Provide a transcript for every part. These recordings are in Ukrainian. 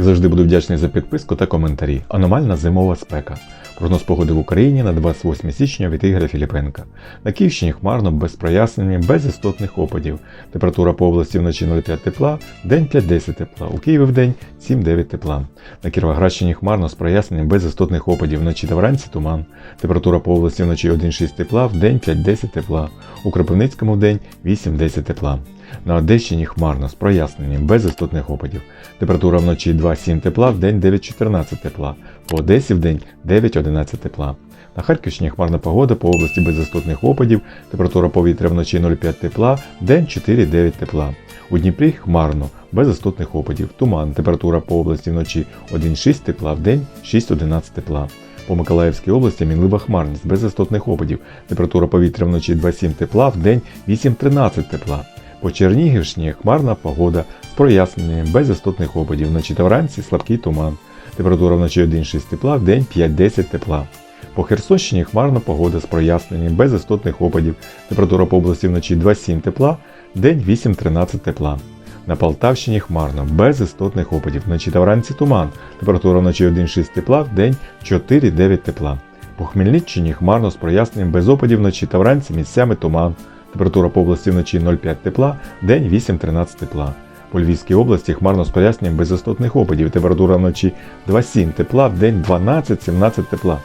Як завжди буду вдячний за підписку та коментарі. Аномальна зимова спека. Прогноз погоди в Україні на 28 січня від Ігоря Філіпенка. На Київщині хмарно, без прояснення, без істотних опадів. Температура по області вночі 0,5 тепла, день 5-10 тепла. У Києві в день 7-9 тепла. На Кіровоградщині хмарно з проясненням без істотних опадів. Вночі та вранці туман. Температура по області вночі 1,6 тепла, в день 5-10 тепла. У Кропивницькому в день 8-10 тепла. На Одещині хмарно з проясненням без істотних опадів. Температура вночі 2-7 тепла, в день 9-14 тепла. По Одесі в день 9-11 тепла. На Харківщині хмарна погода по області без істотних опадів, температура повітря вночі 0,5 тепла, в день 4-9 тепла. У Дніпрі хмарно, без істотних опадів, туман, температура по області вночі 1,6 тепла, в день 6-11 тепла. По Миколаївській області мінлива хмарність без істотних опадів, температура повітря вночі 2,7 тепла, в день 8-13 тепла. По Чернігівщині хмарна погода з проясненням без істотних опадів, вночі та вранці слабкий туман. Температура вночі 1,6 тепла, в день 5-10 тепла. По Херсонщині хмарна погода з проясненням без істотних опадів. Температура по області вночі 2,7 тепла, в день 8-13 тепла. На Полтавщині хмарно, без істотних опадів. Вночі та вранці туман. Температура вночі 1,6 тепла, в день 4-9 тепла. По Хмельниччині хмарно з проясненням без опадів вночі та вранці місцями туман. Температура по області вночі 0,5 тепла, день 8-13 тепла. По Львівській області хмарно з проясненням без істотних опадів. Температура вночі 2,7 тепла, в день 12-17 тепла.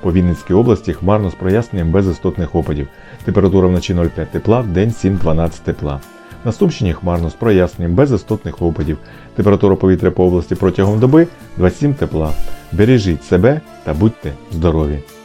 По Вінницькій області хмарно з проясненням без істотних опадів. Температура вночі 0,5 тепла, в день 7-12 тепла. На Сумщині хмарно з проясненням без істотних опадів. Температура повітря по області протягом доби 27 тепла. Бережіть себе та будьте здорові!